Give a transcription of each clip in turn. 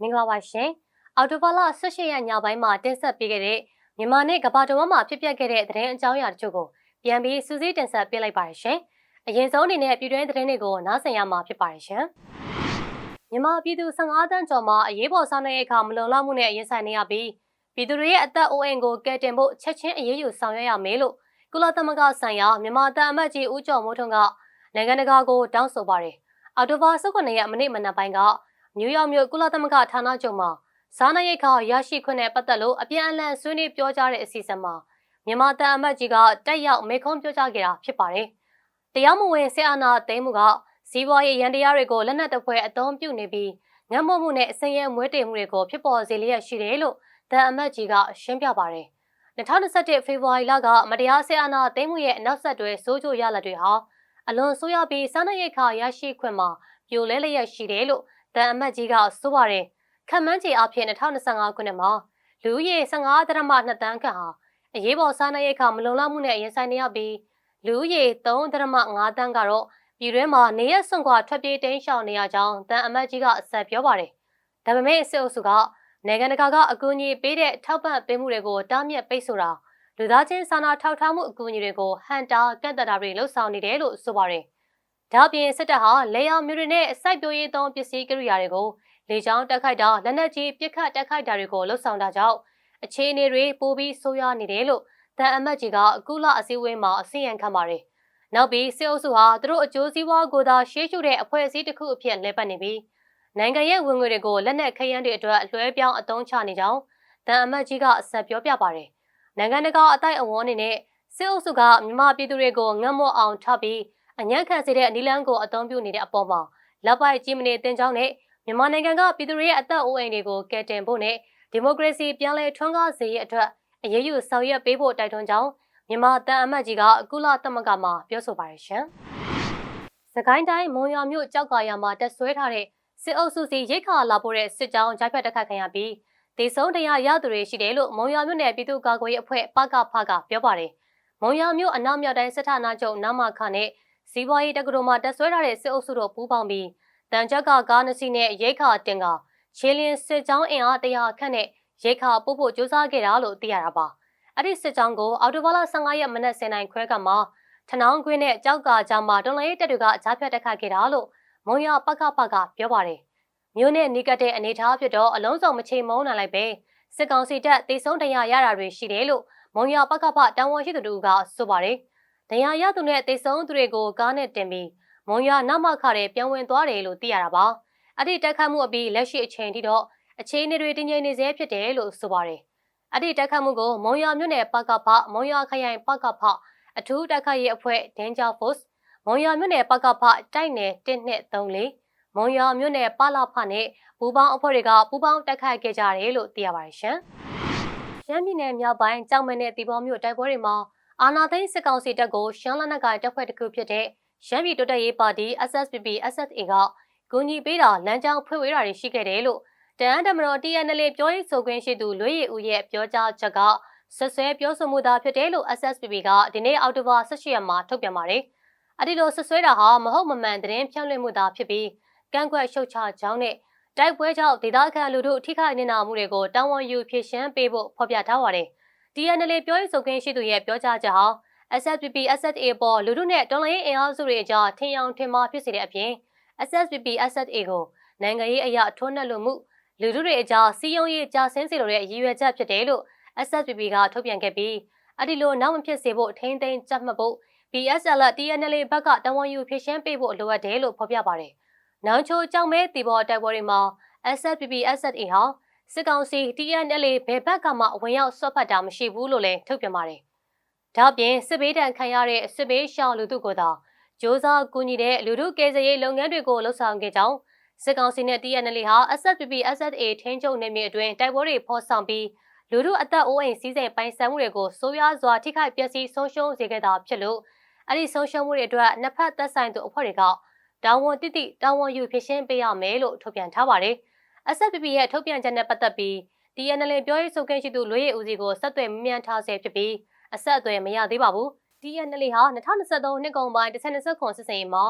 မင်္ဂလာပါရှင်အော်တိုဘာလ18ရက်ညပိုင်းမှာတင်ဆက်ပေးခဲ့တဲ့မြန်မာနဲ့ကမ္ဘာတဝန်းမှာဖြစ်ပျက်ခဲ့တဲ့သတင်းအကြောင်းအရာတချို့ကိုပြန်ပြီးစူးစီးတင်ဆက်ပေးလိုက်ပါရရှင်အရင်ဆုံးအနေနဲ့ပြည်တွင်းသတင်းတွေကိုနားဆင်ရမှာဖြစ်ပါရရှင်မြန်မာပြည်သူ15တန်းကျော်မှာအရေးပေါ်ဆောင်ရွက်ရေးအခါမလုံလောက်မှုနဲ့ရင်ဆိုင်နေရပြီးပြည်သူတွေရဲ့အသက်အိုးအိမ်ကိုကယ်တင်ဖို့ချက်ချင်းအရေးယူဆောင်ရွက်ရမယ်လို့ကုလသမဂ္ဂဆိုင်ရာမြန်မာတန်အမတ်ကြီးဦးကျော်မိုးထွန်းကနိုင်ငံတကာကိုတောင်းဆိုပါတယ်အော်တိုဘာ19ရက်မနေ့မနက်ပိုင်းက နယူးယောက်မြို့ကုလသမဂ္ဂဌာနချုပ်မှာစားနပ်ရိက္ခာရရှိခွင့်နဲ့ပတ်သက်လို့အပြန်အလှန်ဆွေးနွေးပြောကြားတဲ့အစီအစဉ်မှာမြန်မာတန်အမတ်ကြီးကတက်ရောက်မေခွန်းပြောကြားခဲ့တာဖြစ်ပါတယ်။တရားမဝင်ဆရာနာသိမ်းမှုကစီးပွားရေးရန်တရားတွေကိုလက်နက်တပွဲအသုံးပြုနေပြီးငတ်မမှုနဲ့အစင်ရဲမွေးတေမှုတွေကိုဖြစ်ပေါ်စေလျက်ရှိတယ်လို့တန်အမတ်ကြီးကရှင်းပြပါတယ်။2021ဖေဖော်ဝါရီလကမတရားဆရာနာသိမ်းမှုရဲ့နောက်ဆက်တွဲစိုးကြိုရလဒ်တွေဟာအလွန်ဆိုးရပြီးစားနပ်ရိက္ခာရရှိခွင့်မှာပြိုလဲလျက်ရှိတယ်လို့ တန်အမတ်ကြီးကဆိုပါတယ်။ခန့်မှန်းခြေအဖြစ်2025ခုနှစ်မှာလူဦးရေ15ဒရမ2တန်းခန့်ဟာအရေးပေါ်စားနပ်ရိက္ခာမလုံလောက်မှုနဲ့ရင်ဆိုင်နေရပြီးလူဦးရေ3ဒရမ5တန်းကတော့ပြည်တွင်းမှာနေရစွန့်ခွာထွက်ပြေးတိမ်းရှောင်နေရကြောင်းတန်အမတ်ကြီးကအဆက်ပြောပါတယ်။ဒါပေမဲ့စစ်အုပ်စုကနိုင်ငံတကာကအကူအညီပေးတဲ့ထောက်ပံ့ပေးမှုတွေကိုတားမြစ်ပိတ်ဆိုတာလူသားချင်းစာနာထောက်ထားမှုအကူအညီတွေကိုဟန်တာကန့်သက်တာတွေလှုပ်ဆောင်နေတယ်လို့ဆိုပါတယ်။ ဒါ့အပြင်စစ်တပ်ဟာလေယာဉ်မျိုးတွေနဲ့စိုက်ပျိုးရေးသုံးပစ္စည်းကိရိယာတွေကိုလေကြောင်းတက်ခိုက်တာလက်နက်ကြီးပစ်ခတ်တက်ခိုက်တာတွေကိုလှုပ်ဆောင်တာကြောင့်အခြေအနေတွေပိုပြီးဆိုးရွားနေတယ်လို့တန်အမတ်ကြီးကအခုလအစည်းအဝေးမှာအစီရင်ခံပါတယ်။နောက်ပြီးစစ်အုပ်စုဟာသူတို့အကျိုးစီးပွားကိုသာရှေးရှုတဲ့အဖွဲ့အစည်းတစ်ခုအဖြစ်လဲပတ်နေပြီးနိုင်ငံရဲ့ဝင်ငွေတွေကိုလက်နက်ခရမ်းတွေအတွက်လွှဲပြောင်းအသုံးချနေကြောင်းတန်အမတ်ကြီးကအဆက်ပြောပြပါတယ်။နိုင်ငံတကာအတိုက်အဝန်းအနေနဲ့စစ်အုပ်စုကမြန်မာပြည်သူတွေကိုငတ်မော့အောင်ထပ်ပြီး အညံ့ခံစေတဲ့နီလန်းကိုအသုံးပြုနေတဲ့အပေါ်မှာလက်ပိုက်ကြီးမနေတင်ကြောင်းနဲ့မြန်မာနိုင်ငံကပြည်သူတွေရဲ့အသက်အိုးအိမ်တွေကိုကယ်တင်ဖို့နဲ့ဒီမိုကရေစီပြန်လည်ထွန်းကားစေရေးအတွက်အရေးယူဆောင်ရွက်ပေးဖို့တိုက်တွန်းကြောင်းမြန်မာတန်အမတ်ကြီးကကုလသမဂ္ဂမှာပြောဆိုပါတယ်ရှင်။စကိုင်းတိုင်းမုံရွာမြို့ကြောက်ကာရမှာတက်ဆွဲထားတဲ့စစ်အုပ်စုစီရိတ်ခါလာပို့တဲ့စစ်ကြောင်းဂျိုက်ဖက်တက်ခတ်ခံရပြီးဒေဆုံးတရားရသူတွေရှိတယ်လို့မုံရွာမြို့နယ်ပြည်သူ့ကာကွယ်ရေးအဖွဲ့ပကဖကပြောပါတယ်။မုံရွာမြို့အနောက်မြောက်တိုင်းစစ်ဌာနချုပ်နာမခနဲ့ စီးပွားရေးတက္ကသိုလ်မှာတက်ဆွဲထားတဲ့စစ်အုပ်စုတို့ပူးပေါင်းပြီးတန်ချက်ကကားနစီနဲ့ရိတ်ခါတင်ကရှေလင်းစစ်ကြောင်းအင်အားတရာခန့်နဲ့ရိတ်ခါပို့ဖို့ကြိုးစားခဲ့တာလို့သိရတာပါ။အဲ့ဒီစစ်ကြောင်းကိုအော်တိုဘာလ15ရက်မနက်10:00နာရီခွဲကမှထနောင်းခွင်းနဲ့ကြောက်ကကြောင်မှာတော်လိုင်းတပ်တွေကကြားဖြတ်တက်ခတ်ခဲ့တာလို့မုံရပကပကပြောပါတယ်။မြို့နဲ့နီးကပ်တဲ့အနေအထားဖြစ်တော့အလုံးစုံမချိန်မုံနိုင်လိုက်ပဲစစ်ကောင်စီတပ်တေဆုံးတရားရတာတွေရှိတယ်လို့မုံရပကပတာဝန်ရှိသူတို့ကဆိုပါတယ်။ တရားရသူနဲ့တေဆုံးသူတွေကိုကားနဲ့တင်ပြီးမုံရွာနမခတဲ့ပြန်ဝင်သွားတယ်လို့သိရတာပါ။အဲ့ဒီတိုက်ခတ်မှုအပြီးလက်ရှိအချိန်ထိတော့အခြေအနေတွေတည်ငြိမ်နေစေဖြစ်တယ်လို့ဆိုပါတယ်။အဲ့ဒီတိုက်ခတ်မှုကိုမုံရွာမြို့နယ်ပကဖမုံရွာခရိုင်ပကဖအထူးတိုက်ခတ်ရေးအဖွဲ့ Danger Force မုံရွာမြို့နယ်ပကဖတိုက်နယ်1234မုံရွာမြို့နယ်ပလာဖနဲ့ပူပေါင်းအဖွဲ့တွေကပူပေါင်းတိုက်ခိုက်ခဲ့ကြတယ်လို့သိရပါတယ်ရှင်။ရှမ်းပြည်နယ်မြောက်ပိုင်းကြောင်မဲနဲ့တီဘောမြို့တိုက်ပွဲတွေမှာ အာနာသိန်းစစ်ကောင်စီတပ်ကိုရှမ်းလက်နက်ကိုင်တပ်ဖွဲ့တစ်ခုဖြစ်တဲ့ရှမ်းပြည်တိုးတက်ရေးပါတီ SSPP SSA ကဂုဏ်ကြီးပေးတာလမ်းကြောင်းဖွင့်ဝေးတာတွေရှိခဲ့တယ်လို့တန်အန်တမတော် TNL ပြောရေးဆိုခွင့်ရှိသူလွေရည်ဦးရဲ့ပြောကြားချက်ကဆက်ဆွဲပြောဆိုမှုသာဖြစ်တယ်လို့ SSPP ကဒီနေ့အောက်တိုဘာ18ရက်မှာထုတ်ပြန်ပါတယ်။အဲဒီလိုဆက်ဆွဲတာဟာမဟုတ်မမှန်သတင်းဖြန့်လွှင့်မှုသာဖြစ်ပြီးကန့်ကွက်ရှုတ်ချကြောင်းနဲ့တိုက်ပွဲကြောင့်ဒေသခံလူထုထိခိုက်နေနာမှုတွေကိုတာဝန်ယူဖြေရှင်းပေးဖို့ဖော်ပြထားပါတယ်။ TNL ပြောရေးဆိုခွင့်ရှိသူရဲ့ပြောကြားချက်ဟာ SSPP SSA ပေါ်လူထုနဲ့တော်လှန်ရေးအင်အားစုတွေအကြားထင်အောင်ထင်မှားဖြစ်စေတဲ့အပြင် SSPP SSA ကိုနိုင်ငံရေးအရာထိုးနှက်လို့မှုလူထုတွေအကြားစီယုံရေးကြာဆင်းစေလိုတဲ့ရည်ရွယ်ချက်ဖြစ်တယ်လို့ SSPP ကထုတ်ပြန်ခဲ့ပြီးအဲ့ဒီလိုနောက်မဖြစ်စေဖို့ထိန်းသိမ်းကြမှတ်ဖို့ PSL TNL ဘက်ကတဝန်ယူဖြည့်ရှင်းပေးဖို့လိုအပ်တယ်လို့ဖော်ပြပါတယ်။နောင်ချိုကြောင့်မဲတီဘော်တိုက်ပွဲတွေမှာ SSPP SSA ဟာ စစ်ကောင်စီ TNL ဘယ်ဘက်ကမှဝင်ရောက်ဆွတ်ဖက်တာမရှိဘူးလို့လည်းထုတ်ပြန်ပါတယ်။ဒါ့အပြင်စစ်ဘေးဒဏ်ခံရတဲ့စစ်ဘေးရှောင်လူထုကိုသာစ조사ကူညီတဲ့လူထုကယ်ဆယ်ရေးလုပ်ငန်းတွေကိုလှုပ်ဆောင်ခဲ့ကြောင်းစစ်ကောင်စီနဲ့ TNL ဟာ SSPP SSA ထိန်းချုပ်နေမြေအတွင်းတိုက်ပွဲတွေဖော်ဆောင်ပြီးလူထုအသက်အိုးအိမ်စီးစိမ်ပိုင်ဆိုင်မှုတွေကိုဆိုးရွားစွာထိခိုက်ပျက်စီးဆုံးရှုံးစေခဲ့တာဖြစ်လို့အဲ့ဒီဆုံးရှုံးမှုတွေအတွက်နှစ်ဖက်သက်ဆိုင်သူအဖွဲ့တွေကတာဝန်တိတိတာဝန်ယူဖြည့်ရှင်းပေးရမယ်လို့ထုတ်ပြန်ထားပါတယ်။ SSPP ရဲ့ထုတ်ပြန်ချက်နဲ့ပတ်သက်ပြီး TNL ပြောရေးဆိုခွင့်ရှိသူလွေရည်ဦးစီကိုဆက်သွယ်မြန်းထားဆဲဖြစ်ပြီးအဆက်အသွယ်မရသေးပါဘူး။ TNL ဟာ2023နှစ်ကုန်ပိုင်း1029စစ်စင်မှာ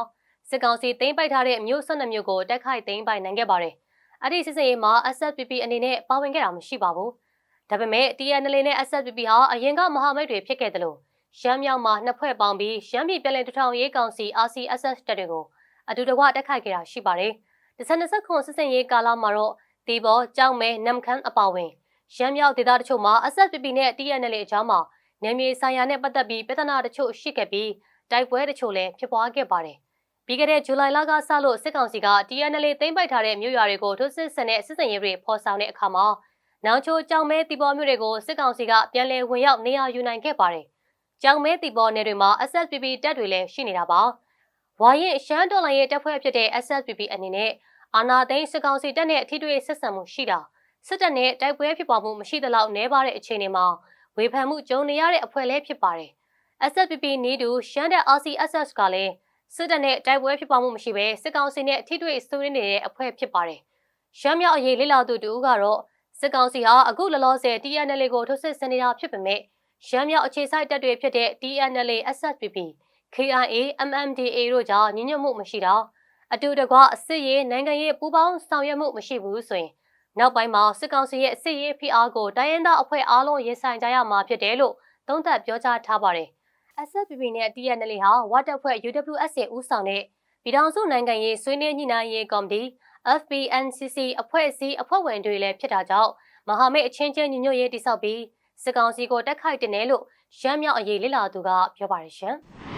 စစ်ကောင်စီသိမ်းပိုက်ထားတဲ့မြို့12မြို့ကိုတက်ခိုက်သိမ်းပိုက်နိုင်ခဲ့ပါတယ်အဲ့ဒီစစ်စင်ရေးမှာ SSPP အနေနဲ့ပါဝင်ခဲ့တာမရှိပါဘူး။ဒါပေမဲ့ TNL နဲ့ SSPP ဟာအရင်ကမဟာမိတ်တွေဖြစ်ခဲ့တယ်လို့ရှမ်းမြောက်မှာနှစ်ဖွဲ့ပေါင်းပြီးရှမ်းပြည်ပြည်လည်တထောင်ရေးကောင်စီ RCSS တပ်တွေကိုအတူတကွတက်ခိုက်ခဲ့တာရှိပါတယ်။ ဒီဇန်29စစ်စင်ရေးကာလမှာတော့တီဘောကြောက်မဲနမ်ခမ်းအပါဝင်ရှမ်းမြောက်ဒေသတချို့မှာ SSPP နဲ့ TNL အကြားမှာနေမြေဆိုင်ရာနဲ့ပတ်သက်ပြီးပြဿနာတချို့ရှိခဲ့ပြီးတိုက်ပွဲတချို့လည်းဖြစ်ပွားခဲ့ပါတယ်။ပြီးခဲ့တဲ့ဇူလိုင်လကစလို့စစ်ကောင်စီက TNL သိမ်းပိုက်ထားတဲ့မြို့ရွာတွေကိုထိုးစစ်ဆင်တဲ့စစ်စင်ရေးတွေဖော်ဆောင်တဲ့အခါမှာနောင်ချိုကြောင်မဲတီဘောမြို့တွေကိုစစ်ကောင်စီကပြန်လည်ဝင်ရောက်နေရာယူနိုင်ခဲ့ပါတယ်။ကြောင်မဲတီဘောနယ်တွေမှာ SSPP တပ်တွေလည်းရှိနေတာပါ။ဝါရင်ရှမ်းဒေါ်လာရဲ့တပ်ဖွဲ့ဖြစ်တဲ့ SSPP အနေနဲ့ အာနာသိန်းစစ်ကောင်စီတပ်နဲ့အထီးတွေဆက်ဆံမှုရှိတာစစ်တပ်နဲ့တိုက်ပွဲဖြစ်ပွားမှုမရှိသလောက်နှဲပါတဲ့အခြေအနေမှာဝေဖန်မှုကြုံနေရတဲ့အဖွဲ့လည်းဖြစ်ပါတယ်။ SSPP နေတူရှမ်းတပ် RCSS ကလည်းစစ်တပ်နဲ့တိုက်ပွဲဖြစ်ပွားမှုမရှိဘဲစစ်ကောင်စီနဲ့ထိတွေ့ဆွေးနွေးနေတဲ့အဖွဲ့ဖြစ်ပါတယ်။ရှမ်းမြောက်အရေးလေ့လာသူတူကတော့စစ်ကောင်စီဟာအခုလောလောဆယ် TNL ကိုထုတ်စစ်စနေတာဖြစ်ပေမဲ့ရှမ်းမြောက်အခြေစိုက်တပ်တွေဖြစ်တဲ့ TNL, SSPP, KIA, MMDA တို့ကြောင့်ညညွတ်မှုမရှိတာ အတူတကွအစစ်ရေးနိုင်ငံရေးပူးပေါင်းဆောင်ရွက်မှုမရှိဘူးဆိုရင်နောက်ပိုင်းမှာစစ်ကောင်စီရဲ့စစ်ရေးဖိအားကိုတိုင်းရင်းသားအဖွဲ့အားလုံးရင်ဆိုင်ကြရမှာဖြစ်တယ်လို့သုံးသပ်ပြောကြားထားပါတယ်။ SFPP နဲ့ TNL ဟာဝတ်တပ်ဖွဲ့ UWSA ဦးဆောင်တဲ့ပြည်ထောင်စုနိုင်ငံရေးဆွေးနွေးညှိနှိုင်းရေးကော်မတီ FPNCC အဖွဲ့အစည်းအဖွဲ့ဝင်တွေလည်းဖြစ်တာကြောင့်မဟာမိတ်အချင်းချင်းညီညွတ်ရေးတိစောက်ပြီးစစ်ကောင်စီကိုတက်ခိုက်တင်တယ်လို့ရှမ်းမြောက်အရေးလေ့လာသူကပြောပါတယ်ရှင်။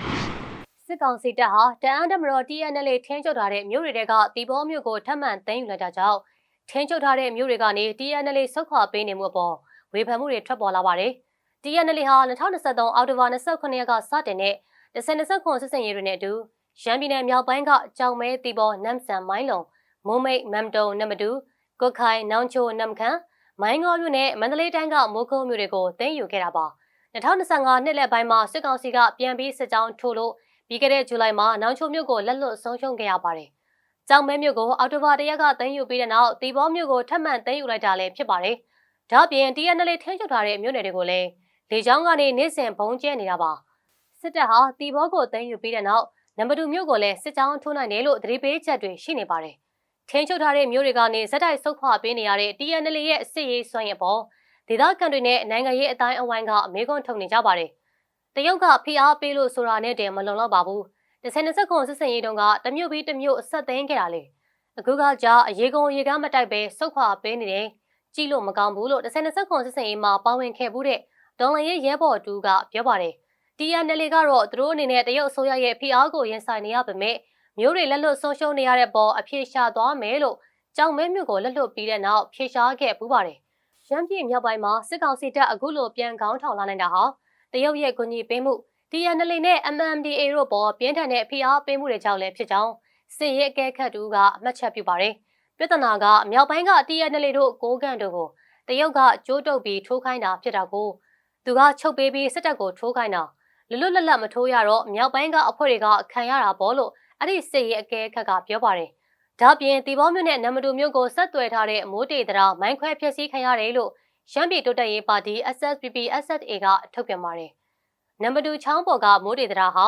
စစ်ကောင်စီတပ်ဟာတအန်းတမတော် TNL ထင်းချုပ်ထားတဲ့မြို့တွေကတီဘောမြို့ကိုထပ်မံသိမ်းယူလိုက်တာကြောင့်ထင်းချုပ်ထားတဲ့မြို့တွေကနေ TNL ဆုတ်ခွာပေးနေမှုအပေါ်ဝေဖန်မှုတွေထွက်ပေါ်လာပါတယ်။ TNL ဟာ2023အောက်တိုဘာ29ရက်ကစတင်တဲ့2029စစ်စင်ရေးတွေနဲ့အတူရန်ပြည်နယ်မြောက်ပိုင်းကကြောင်မဲတီဘောနမ်ဆန်မိုင်းလုံမိုးမိတ်မမ်တုံနမတူကုတ်ခိုင်နောင်ချိုနမ်ခမ်းမိုင်းငေါမြို့နဲ့မန္တလေးတိုင်းကမိုးကုံမြို့တွေကိုသိမ်းယူခဲ့တာပါ2025နှစ်လယ်ပိုင်းမှာစစ်ကောင်စီကပြန်ပြီးစစ်ကြောင်းထိုးလို့ ပြီးခဲ့တဲ့ဇူလိုင်မှာနောင်ချိုမြို့ကိုလက်လွတ်ဆုံးရှုံးခဲ့ရပါတယ်။ကြောင်မဲမြို့ကိုအော်တိုဘာတရက်ကသိမ်းယူပြီးတဲ့နောက်တီဘောမြို့ကိုထပ်မံသိမ်းယူလိုက်တာလည်းဖြစ်ပါတယ်။ဒါ့အပြင် TNL ထင်းချုပ်ထားတဲ့မြို့နယ်တွေကိုလည်းလေကြောင်းကနေနေ့စဉ်ဘုံကျဲနေတာပါ။စစ်တပ်ဟာတီဘောကိုသိမ်းယူပြီးတဲ့နောက်နံပါတ်2မြို့ကိုလည်းစစ်ကြောင်းထိုးနိုင်တယ်လို့သတိပေးချက်တွေရှိနေပါတယ်။ထင်းချုပ်ထားတဲ့မြို့တွေကနေဇက်တိုက်ဆုတ်ခွာပေးနေရတဲ့ TNL ရဲ့စစ်ရေးစွမ်းရည်ပေါ်ဒေသခံတွေနဲ့နိုင်ငံရေးအတိုင်းအဝိုင်းကအမေးခွန်းထုတ်နေကြပါတယ်။တ ရုတ်ကဖိအားပေးလို့ဆိုတာနဲ့တည်းမလုံလောက်ပါဘူး။2020ခုစစ်စင်ရေးတုန်းကတမျိုးပြီးတမျိုးအဆက်သိမ်းခဲ့တာလေ။အခုကကြာအရေးကုန်ရေကားမတိုက်ပဲစုတ်ခွာပေးနေတယ်။ကြည့်လို့မကောင်းဘူးလို့2020ခုစစ်စင်ရေးမှာပါဝင်ခဲ့မှုတဲ့ဒေါ်လန်ရဲ့ရဲဘော်တူကပြောပါတယ်။ TNL ကတော့သူတို့အနေနဲ့တရုတ်အစိုးရရဲ့ဖိအားကိုရင်ဆိုင်နေရပေမဲ့မျိုးတွေလက်လွတ်ဆုံးရှုံးနေရတဲ့ပေါ်အပြေရှာသွားမယ်လို့ကြောင်မဲမြို့ကိုလက်လွတ်ပြီးတဲ့နောက်ဖြေရှားခဲ့ပူးပါတယ်။ရန်ပြည်မြောက်ပိုင်းမှာစစ်ကောင်စီတပ်အခုလိုပြန်ကောင်းထောင်လာနိုင်တာဟာ တရုတ်ရဲ့ဂုဏ်ကြီးပေးမှု TNL နဲ့ MMDA တို့ပေါ်ပြင်းထန်တဲ့ဖိအားပေးမှုတွေကြောင့်လည်းဖြစ်ကြောင်းစစ်ရေးအကဲခတ်တူကအမှတ်ချက်ပြုပါတယ်။ပြဿနာကမြောက်ပိုင်းက TNL တို့ကိုးကန်တို့ကိုတရုတ်ကကြိုးတုပ်ပြီးထိုးခိုင်းတာဖြစ်တာကိုသူကချုပ်ပေးပြီးစစ်တပ်ကိုထိုးခိုင်းတာလွတ်လွတ်လပ်လပ်မထိုးရတော့မြောက်ပိုင်းကအဖွဲ့တွေကခံရတာပေါ့လို့အဲ့ဒီစစ်ရေးအကဲခတ်ကပြောပါတယ်။ဒါပြင်တီဘောမြို့နဲ့နမတူမြို့ကိုဆက်သွယ်ထားတဲ့မိုးတေတရာမိုင်းခွဲဖျက်ဆီးခံရတယ်လို့ ရှမ်းပြည်တိုးတက်ရေးပါတီ SSPP SSA ကထုတ်ပြန်ပါတယ်။နံပါတ်2ချောင်းပေါ်ကမိုးတေတရာဟာ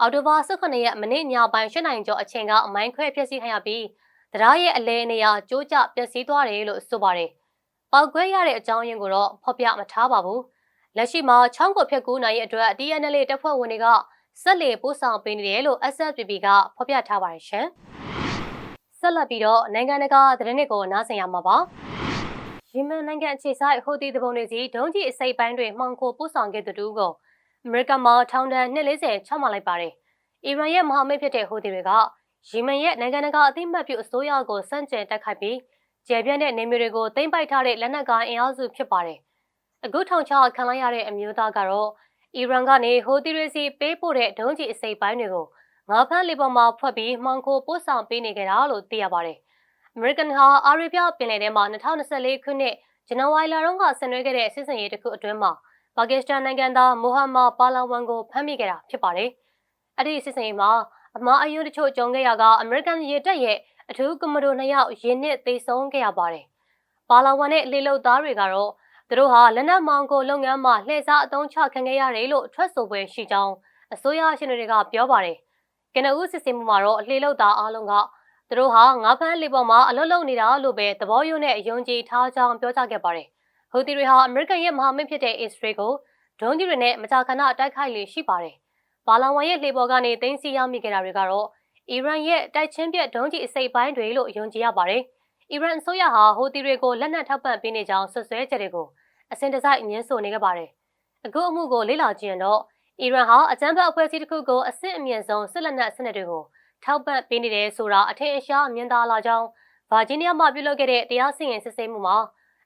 အော်တိုဘာ18ရက်မနေ့ညပိုင်း၈နိုင်ကျော်အချိန်ကမိုင်းခွဲဖျက်ဆီးခံရပြီးတရားရဲ့အလဲနေရာကျိုးကျပျက်စီးသွားတယ်လို့ဆိုပါတယ်။ပောက်ကွဲရတဲ့အကြောင်းရင်းကိုတော့ဖော်ပြမထားပါဘူး။လက်ရှိမှာချောင်းကိုဖျက်ကူးနိုင်ရဲ့အတွက် TNL တပ်ဖွဲ့ဝင်တွေကဆက်လက်ပို့ဆောင်ပေးနေတယ်လို့ SSPP ကဖော်ပြထားပါတယ်ရှင်။ဆက်လက်ပြီးတော့နိုင်ငံတကာသတင်းတွေကိုနားဆင်ရမှာပါ။ ယီမန်နိုင်ငံအခြေစိုက်ဟိုတီတပုံတွေစီဒုံးကြီးအစိပ်ပိုင်းတွေမှောင်ခိုပို့ဆောင်ခဲ့တဲ့တူကိုအမေရိကန်မှာထောင်ဒဏ်240ချမှတ်လိုက်ပါတယ်။အီရန်ရဲ့မဟာမိတ်ဖြစ်တဲ့ဟိုတီတွေကယီမန်ရဲ့နိုင်ငံတကာအသိမှတ်ပြုအစိုးရကိုစန့်ကျင်တိုက်ခိုက်ပြီးကျယ်ပြန့်တဲ့နေမျိုးတွေကိုသိမ်းပိုက်ထားတဲ့လက်နက်ကိုင်အင်အားစုဖြစ်ပါတယ်။အခုထောင်ချခံလိုက်ရတဲ့အမျိုးသားကတော့အီရန်ကနေဟိုတီတွေစီပေးပို့တဲ့ဒုံးကြီးအစိပ်ပိုင်းတွေကိုငါးဖမ်းလေပေါ်မှာဖွက်ပြီးမှောင်ခိုပို့ဆောင်ပေးနေကြတာလို့သိရပါတယ်။အ မေရိကန်ဟာအာရေဗျပင်လယ်ထဲမှာ2024ခုနှစ်ဇန်နဝါရီလတုန်းကဆင်နွှဲခဲ့တဲ့စစ်စင်ရေးတစ်ခုအတွင်းမှာပါကစ္စတန်နိုင်ငံသားမိုဟာမက်ပါလာဝန်ကိုဖမ်းမိခဲ့တာဖြစ်ပါတယ်။အဲ့ဒီစစ်စင်ရေးမှာအမားအယွန်းတချို့ကြုံခဲ့ရကအမေရိကန်ရေတပ်ရဲ့အထူးကမဒိုနှစ်ယောက်ရင်းနစ်သေဆုံးခဲ့ရပါတယ်။ပါလာဝန်နဲ့လေလုတ်သားတွေကတော့သူတို့ဟာလက်နက်မောင်ကိုလုပ်ငန်းမှာလှည့်စားအသုံးချခံခဲ့ရတယ်လို့ထွက်ဆိုပွဲရှိကြောင်းအစိုးရရှင်တွေကပြောပါတယ်။ကနဦးစစ်ဆေးမှုမှာတော့အလှေလုတ်သားအားလုံးက သူတို့ဟာငါးဖမ်းလေပေါ်မှာအလွတ်လုံနေတာလို့ပဲသဘောယုံနဲ့ယုံကြည်ထားကြောင်းပြောကြားခဲ့ပါတယ်။ဟူသီတွေဟာအမေရိကန်ရဲ့မဟာမိတ်ဖြစ်တဲ့အစ္စရေးကိုဒုံးကြီးတွေနဲ့မကြာခဏတိုက်ခိုက်လေရှိပါတယ်။ဘာလန်ဝမ်ရဲ့လေပေါ်ကနေတင်းစီရောက်မိခဲ့တာတွေကတော့အီရန်ရဲ့တိုက်ချင်းပြက်ဒုံးကြီးအစိပ်ပိုင်းတွေလို့ယုံကြည်ရပါတယ်။အီရန်အစိုးရဟာဟူသီတွေကိုလက်နက်ထောက်ပံ့ပေးနေကြောင်းဆွဆွဲချက်တွေကိုအစင်တစိုက်ညှင်းဆိုနေခဲ့ပါတယ်။အခုအမှုကိုလေ့လာကြည့်ရင်တော့အီရန်ဟာအကြမ်းဖက်အဖွဲ့အစည်းတစ်ခုကိုအဆင့်အမြင့်ဆုံးစစ်လက်နက်စနစ်တွေကို ထောက်ပံ့ပေးနေတယ်ဆိုတာအထင်အရှားမြင်သာလာကြောင်းဗာဂျီးနီးယားမှာပြုလုပ်ခဲ့တဲ့တရားစီရင်စစ်ဆေးမှုမှာ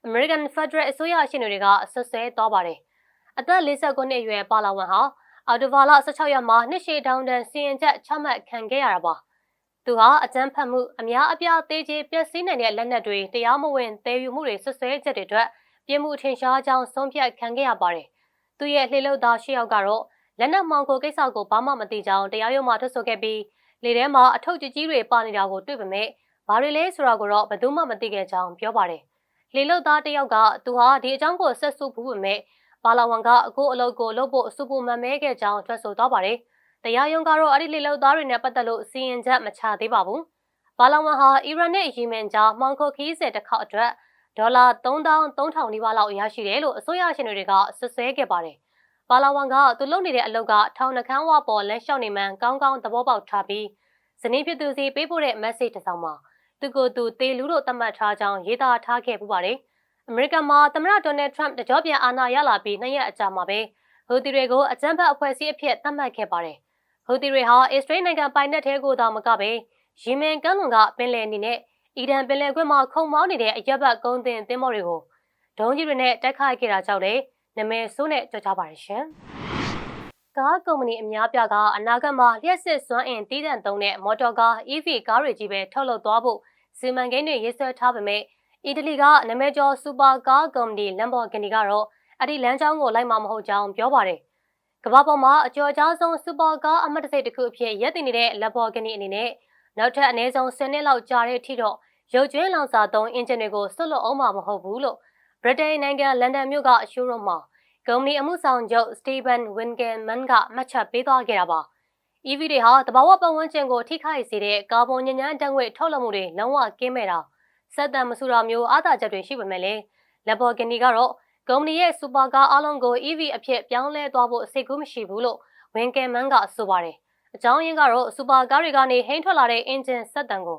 American Federal အစိုးရရှင်တွေကဆွဆွဲသွားပါတယ်။အသက်49နှစ်အရွယ်ပါလာဝန်ဟာအော်တိုဘာလ16ရက်မှာနှစ်ရှည်တောင်တန်းစီရင်ချက်ချမှတ်ခံခဲ့ရတာပါ။သူဟာအကြမ်းဖက်မှုအများအပြားသေးချေပျက်စီးနိုင်တဲ့လက်နက်တွေတရားမဝင်သယ်ယူမှုတွေဆွဆွဲချက်တွေအတွက်ပြည်မှုထင်ရှားကြောင်းဆုံးဖြတ်ခံခဲ့ရပါတယ်။သူရဲ့လှေလုသားရှစ်ယောက်ကတော့လက်နက်မောင်ကိုကိစ္စကိုဘာမှမသိကြောင်းတရားရုံးမှာထွက်ဆိုခဲ့ပြီး လေထဲမှာအထုပ်ကြီးကြီးတွေပါနေတာကိုတွေ့ပေမဲ့ဘာတွေလဲဆိုတာကိုတော့ဘယ်သူမှမသိခဲ့ကြောင်းပြောပါတယ်။လေလုသားတယောက်ကသူဟာဒီအကြောင်းကိုဆက်စုဘူးပေမဲ့ဘာလာဝန်ကအကိုအလုပ်ကိုလုပ်ဖို့အစုပူမမဲခဲ့ကြောင်းထွက်ဆိုသွားပါတယ်။တရားရုံးကတော့အဲ့ဒီလေလုသားတွေနဲ့ပတ်သက်လို့စီရင်ချက်မချသေးပါဘူး။ဘာလာဝန်ဟာအီရန်နဲ့ယီမင်ကြားမှောင်ခိုခီးစစ်တစ်ခေါက်အတွက်ဒေါ်လာ3300နီးပါးလောက်ရရှိတယ်လို့အစိုးရရှင်တွေကဆွဆွဲခဲ့ပါတယ်။ ပါလာဝန်ကသူလုပ်နေတဲ့အလုပ်ကထောင်နှကန်းဝပေါ်လက်လျှောက်နေမှန်ကောင်းကောင်းသဘောပေါက်ထားပြီးဇနီးဖြစ်သူစီပေးပို့တဲ့ message တစ်စောင်မှာသူကိုယ်သူတေလူတို့သတ်မှတ်ထားကြောင်းရေးသားထားခဲ့ပူပါတယ်။အမေရိကန်မှာသမ္မတဒေါ်နယ်ထရမ့်တကြောပြန်အာဏာရလာပြီးနှစ်ရက်အကြာမှာပဲဟူသီတွေကိုအကြမ်းဖက်အဖွဲ့အစည်းအဖြစ်သတ်မှတ်ခဲ့ပါတယ်။ဟူသီတွေဟာအစ္စရေးနိုင်ငံပိုင်နက်ထဲကိုသာမကပဲယီမင်ကမ်းလွန်ကပင်လယ်အနေနဲ့အီရန်ပင်လယ်ကွေ့မှာခုံမောင်းနေတဲ့အရက်ဘတ်ကုန်းတင်သင်းမော်တွေကိုဒုံးကြီးတွေနဲ့တိုက်ခိုက်ခဲ့တာကြောင့်လည်း နမဲဆိုးနဲ့ကြော်ကြပါရရှင်။ကားကုမ္ပဏီအများပြားကအနာဂတ်မှာလျှက်စစ်စွမ်းအင်တည်တံ့သုံးတဲ့မော်တော်ကား EV ကားတွေကြီးပဲထုတ်လုပ်သွားဖို့စီမံကိန်းတွေရေးဆွဲထားပေမဲ့အီတလီကနာမည်ကျော်စူပါကားကုမ္ပဏီလမ်ဘော်ဂီနီကတော့အဲ့ဒီလမ်းကြောင်းကိုလိုက်မှာမဟုတ်ကြောင်းပြောပါတယ်။ကမ္ဘာပေါ်မှာအကျော်ကြားဆုံးစူပါကားအမတ်တစိတ်တစ်ခုအဖြစ်ရပ်တည်နေတဲ့လမ်ဘော်ဂီနီအနေနဲ့နောက်ထပ်အနည်းဆုံး10နှစ်လောက်ကြာတဲ့အထိတော့ရုပ်ကျွင်းလောင်စာသုံးအင်ဂျင်တွေကိုဆွတ်လွတ်အောင်မှာမဟုတ်ဘူးလို့ ဗြိတိန်နိုင်ငံလန်ဒန်မြို့ကအရှူရုံမှာကုမ္ပဏီအမှုဆောင်ချုပ်စတီဗန်ဝင်ဂန်မန်ကမှတ်ချက်ပေးသွားခဲ့တာပါ။ EV တွေဟာတဘာဝပတ်ဝန်းကျင်ကိုထိခိုက်စေတဲ့ကာဗွန်ညဉ့်ညမ်းဓာတ်ငွေ့ထုတ်လွှတ်မှုတွေလုံးဝကင်းမဲ့တာစက်တံမဆူတာမျိုးအားသာချက်တွေရှိပေမဲ့လည်းလက်ဘော်ဂီနီကတော့ကုမ္ပဏီရဲ့စူပါကားအလုံးကို EV အဖြစ်ပြောင်းလဲသွားဖို့စိတ်ကူးမရှိဘူးလို့ဝင်ကယ်မန်ကဆိုပါတယ်။အကြောင်းရင်းကတော့စူပါကားတွေကနေဟိန်းထွက်လာတဲ့အင်ဂျင်စက်တံကို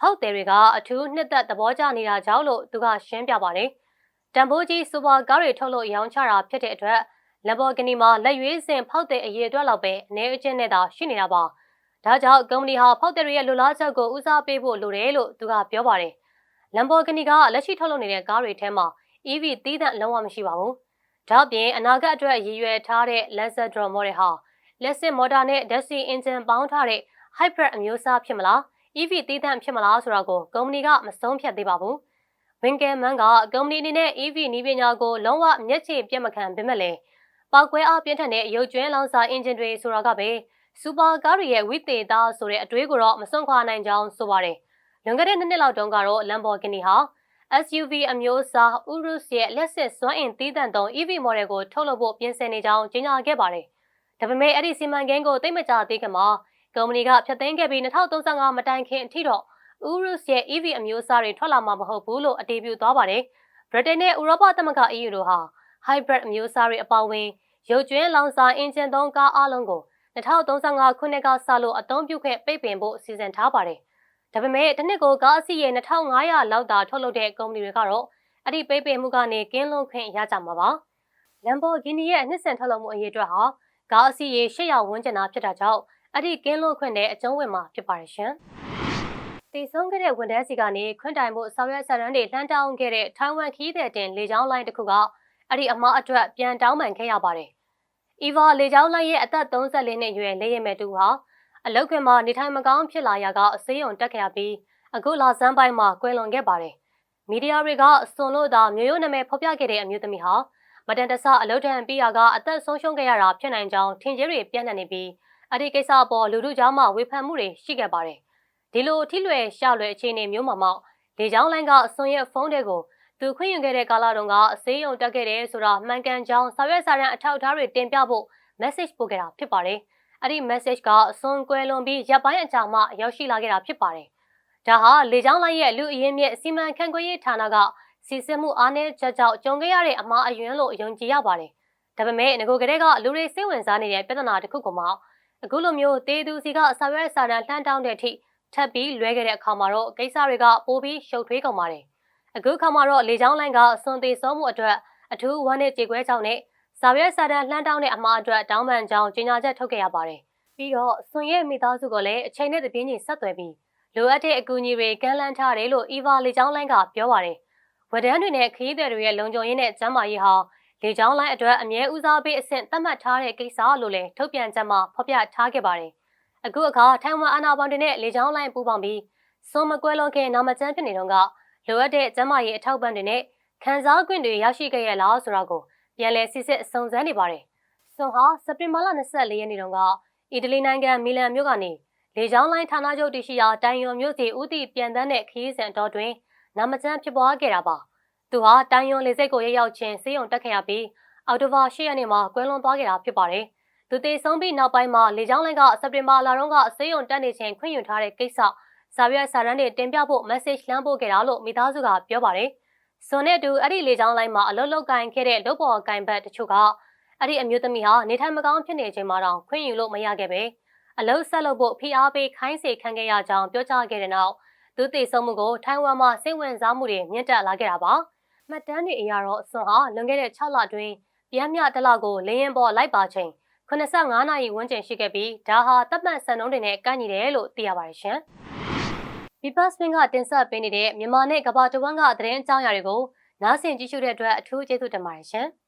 ဖောက်တယ်တွေကအထူးနှစ်သက်သဘောကျနေတာကြောင့်လို့သူကရှင်းပြပါတယ်။ တန်ဖိုးကြီးစူပါကားတွေထုတ်လို့ရောင်းချတာဖြစ်တဲ့အတွက်လမ်ဘော်ဂီနီမှာလက်ရွေးစင်ဖောက်တဲ့အရေးအတွက်လောက်ပဲအနေအချင်းနဲ့သာရှိနေတာပါ။ဒါကြောင့်ကုမ္ပဏီဟာဖောက်တယ်တွေရဲ့လူလားချက်ကိုဦးစားပေးဖို့လိုတယ်လို့သူကပြောပါတယ်။လမ်ဘော်ဂီနီကလက်ရှိထုတ်လုပ်နေတဲ့ကားတွေထဲမှာ EV သီးသန့်လုံးဝမရှိပါဘူး။ဒါ့အပြင်အနာဂတ်အတွက်ရည်ရွယ်ထားတဲ့ Lancer Model ဟာလက်စစ်မော်တာနဲ့ Desi engine ပေါင်းထားတဲ့ hybrid အမျိုးအစားဖြစ်မလား EV တည်တံ့ဖြစ်မလားဆိုတာကိုကုမ္ပဏီကမဆုံးဖြတ်သေးပါဘူး။ ဝင်ကယ်မန်ကကုမ္ပဏီအနေနဲ့ EV နည်းပညာကိုလုံးဝမျက်ခြေပြတ်မခံပေမဲ့လည်းပောက်ကွဲအားပြင်းထန်တဲ့ရုပ်ကျွင်းလောင်စာအင်ဂျင်တွေဆိုတာကပဲစူပါကားတွေရဲ့ဝိသေသဆိုတဲ့အတွေးကိုတော့မစွန့်ခွာနိုင်ကြောင်းဆိုပါတယ်။လွန်ခဲ့တဲ့နှစ်နှစ်လောက်တုန်းကတော့ Lamborghini ဟာ SUV အမျိုးအစား Urus ရဲ့လက်စစ်စွမ်းအင်တည်တံ့သော EV model ကိုထုတ်လုပ်ဖို့ပြင်ဆင်နေကြောင်းကြေညာခဲ့ပါတယ်။ဒါပေမဲ့အဲ့ဒီစီမံကိန်းကိုသိမကြသေးခင်မှာကုမ္ပဏီကဖျက်သိမ်းခဲ့ပြီး2035မတိုင်ခင်အထိတော့ Urus ရဲ့ EV အမျိုးအစားတွေထွက်လာမှာမဟုတ်ဘူးလို့အတည်ပြုသွားပါတယ်။ဗြိတိန်နဲ့ဥရောပသမဂ္ဂ EU တို့ဟာ hybrid အမျိုးအစားတွေအပေါင်းဝင်ရုပ်ကျွင်းလောင်စာအင်ဂျင်သုံးကားအလုံးကို2035ခုနှစ်ကစလို့အသုံးပြုခဲ့ပိတ်ပင်ဖို့စီစဉ်ထားပါတယ်။ဒါပေမဲ့တစ်နှစ်ကိုကားအစီးရေ2500လောက်သာထုတ်လုပ်တဲ့ကုမ္ပဏီတွေကတော့အဲ့ဒီပိတ်ပင်မှုကနေကင်းလွန်ခွင့်ရကြမှာပါ။ Lamborghini ရဲ့နှစ်ဆန်ထုတ်လုပ်မှုအရေးအတွက်ဟာကားအစီးရေ800ဝန်းကျင်သာဖြစ်တာကြောင့်အဲ့ဒီကင်းလွတ်ခွင့်နဲ့အကျုံးဝင်မှာဖြစ်ပါရဲ့ရှင်။ တည်ဆုံးခဲ့တဲ့ဝန်ထမ်းစီကနေခွင့်တိုင်မှုဆောင်ရွက်စာတမ်းတွေလှမ်းတောင်းခဲ့တဲ့ထိုင်ဝမ်ခီးတဲ့တင်လေကြောင်းလိုင်းတစ်ခုကအဲ့ဒီအမှားအတွက်ပြန်တောင်းပန်ခဲ့ရပါတယ်။အီဗာလေကြောင်းလိုင်းရဲ့အသက်34နှစ်အရွယ်လေရင်မဲ့တူဟာအလုတ်ခွင်မှာနေထိုင်မကောင်းဖြစ်လာရာကအစေးရုံတက်ခဲ့ရပြီးအခုလာစမ်းပိုင်းမှာကွယ်လွန်ခဲ့ပါတယ်။မီဒီယာတွေကစွန်လို့သာမျိုးရိုးနာမည်ဖော်ပြခဲ့တဲ့အမျိုးသမီးဟာမတန်တဆအလုတ်ထံပြီးရာကအသက်ဆုံးရှုံးခဲ့ရတာဖြစ်နိုင်ကြောင်းထင်ကြီးတွေပြန့်နှံ့နေပြီးအဲ့ဒီကိစ္စအပေါ်လူထုကြားမှာဝေဖန်မှုတွေရှိခဲ့ပါတယ်။ ဒီလိုထိလွယ်ရှလွယ်အခြေအနေမျိုးမှာမှလေကြောင်းလိုင်းကအစွန်ရဲ့ဖုန်းတွေကိုသူခွင့်ယူခဲ့တဲ့ကာလတုန်းကအစေးရုံတက်ခဲ့တယ်ဆိုတာမှန်ကန်ကြောင်းစာရွက်စာတမ်းအထောက်အထားတွေတင်ပြဖို့ message ပို့ခဲ့တာဖြစ်ပါတယ်။အဲ့ဒီ message ကအစွန်ကွဲလွန်ပြီးရပ်ပိုင်းအကြာမှရောက်ရှိလာခဲ့တာဖြစ်ပါတယ်။ဒါဟာလေကြောင်းလိုင်းရဲ့လူအရင်းမြစ်စီမံခန့်ခွဲရေးဌာနကစီစစ်မှုအားနည်းချက်ကြောင့်ကြုံခဲ့ရတဲ့အမှားအယွင်းလို့ယုံကြည်ရပါတယ်။ဒါပေမဲ့ငကိုကလေးကလူတွေစိတ်ဝင်စားနေတဲ့ပြဿနာတစ်ခုကမှအခုလိုမျိုးတေးသူစီကစာရွက်စာတမ်းလှမ်းတောင်းတဲ့အထိ ထပ်ပြီးလွဲခဲ့တဲ့အခါမှာတော့ကိစ္စတွေကပိုပြီးရှုပ်ထွေးကုန်ပါတယ်။အခုခါမှာတော့လေကြောင်းလိုင်းကစွန်သေးစောမှုအတွက်အထူးဝမ်းနဲ့ကြေကွဲကြောင်းနဲ့စာရွက်စာတမ်းလှမ်းတောင်းတဲ့အမှားအတွက်တောင်းပန်ကြောင်းကြေညာချက်ထုတ်ခဲ့ရပါတယ်။ပြီးတော့စွန်ရဲ့မိသားစုကလည်းအချိန်နဲ့တပြေးညီဆက်သွယ်ပြီးလိုအပ်တဲ့အကူအညီတွေကမ်းလှမ်းထားတယ်လို့အီဗာလေချောင်းလိုင်းကပြောပါတယ်။ဝန်ထမ်းတွေနဲ့ခရီးသည်တွေရဲ့လုံခြုံရေးနဲ့ကျန်းမာရေးဟာလေချောင်းလိုင်းအတွက်အမြဲဦးစားပေးအဆင့်သတ်မှတ်ထားတဲ့ကိစ္စလို့လည်းထုတ်ပြန်ချက်မှာဖော်ပြထားခဲ့ပါတယ်။ အခုအခါထိုင်ဝမ်အာဏာပိုင်တွေနဲ့လေချောင်းလိုင်းပူးပေါင်းပြီးစွန်မကွဲလွန်ခင်နာမကျန်းဖြစ်နေတော့ကလိုအပ်တဲ့ကျန်းမာရေးအထောက်ပံ့တွေနဲ့ခံစား권တွေရရှိခဲ့ရလားဆိုတာကိုပြန်လည်စစ်စစ်စုံစမ်းနေပါတယ်။စွန်ဟာစက်တင်ဘာလ24ရက်နေ့တုန်းကအီတလီနိုင်ငံမီလန်မြို့ကနေလေကြောင်းလိုင်းဌာနချုပ်တရှိရာတိုင်ယွန်မြို့စီဦးတည်ပြန်တန်းတဲ့ခရီးစဉ်တော်တွင်နာမကျန်းဖြစ်ပွားခဲ့တာပါသူဟာတိုင်ယွန်လေဆိပ်ကိုရောက်ရောက်ချင်းစေးုံတက်ခဲ့ရပြီးအော်တိုဘာ၈ရက်နေ့မှာကွဲလွန်သွားခဲ့တာဖြစ်ပါတယ် သူတေဆုံးပြီးနောက်ပိုင်းမှာလေကြောင်းလိုင်းကစက်တင်ဘာလတုန်းကစေးုံတက်နေချိန်ခွင့်ယူထားတဲ့ကိစ္စစာရွက်စာတမ်းတွေတင်ပြဖို့ message လှမ်းပို့ခဲ့တာလို့မိသားစုကပြောပါတယ်စွန်နဲ့တူအဲ့ဒီလေကြောင်းလိုင်းမှာအလုပ်လုပ်ကိုင်ခဲ့တဲ့လုပ်ပေါ်ကိုင်ဘတ်တချို့ကအဲ့ဒီအမျိုးသမီးဟာနေထိုင်မကောင်းဖြစ်နေချိန်မှာတော့ခွင့်ယူလို့မရခဲ့ပဲအလုတ်ဆက်လုပ်ဖို့ဖိအားပေးခိုင်းစေခံခဲ့ရကြောင်းပြောကြားခဲ့တဲ့နောက်သူတည်ဆုံမှုကိုထိုင်ဝမ်မှာစိတ်ဝင်စားမှုတွေမြင့်တက်လာခဲ့တာပါ။မှတ်တမ်းတွေအရတော့ဆွန်ဟာလွန်ခဲ့တဲ့6လအတွင်းပြန်မြတစ်လောက်ကိုလင်းရင်ပေါ်လိုက်ပါချိန် 85နာရီဝန်းကျင်ရှိခဲ့ပြီးဒါဟာတပ်မှတ်စံနှုန်းတွေနဲ့ကိုက်ညီတယ်လို့သိရပါတယ်ရှင်။ People Spin ကတင်ဆက်ပေးနေတဲ့မြန်မာနဲ့ကမ္ဘာတဝန်းကသတင်းအကြောင်းအရာတွေကိုနားဆင်ကြည့်ရှုတဲ့အတွက်အထူးကျေးဇူးတင်ပါတယ်ရှင်။